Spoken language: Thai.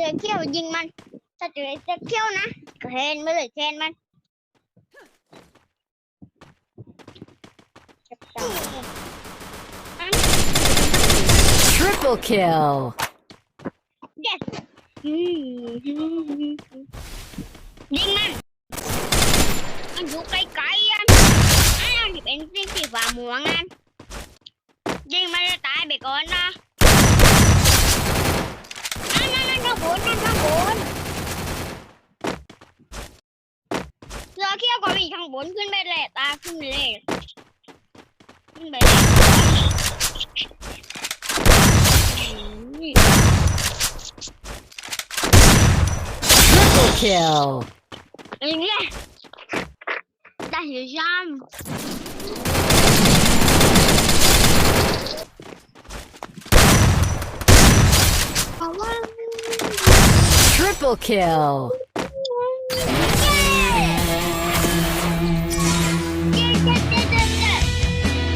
สือเขี้ยวยิงมันถ้าเจอไอ้เสือเขี้ยวนะก็เห็นไม่เลยแทนมันจับตา Triple kill. yes อืมยิงมันมันอยู่ไกลๆอ่ะอ้าวที่เป็นสีสีฟ้าม่วงอ่ะยิงมันจะตายไปก่อนนะ อเขี้ยวก็มีข้างบนขึ้นไปเลยตาขึ้นไปเลยขึ้นไปเลยอืม Triple kill. อย่างเงี้ยได้เดี๋ยวย้ำเพราะว่า Triple kill.